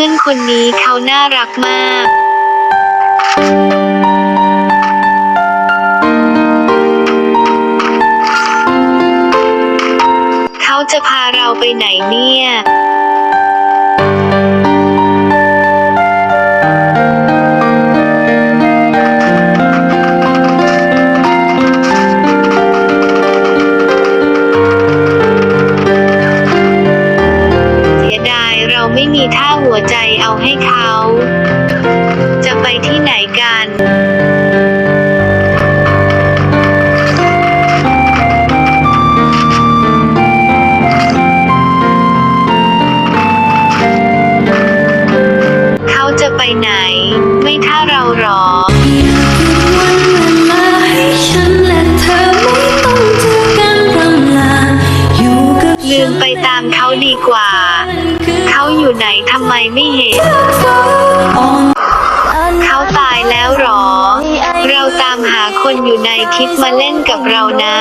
พื่อนคนนี้เขาน่ารักมาก เขาจะพาเราไปไหนเนี่ย ไม่มีท่าหัวใจเอาให้เขา จะไปที่ไหนกันเขาจะไปไหน ไม่ถ้าเราหรอ ลืมไปตามเขาดีกว่า เขาอยู่ไหนทำไมไม่เห็น เขาตายแล้วหรอ เราตามหาคนอยู่ในคลิปมาเล่นกับเรานะ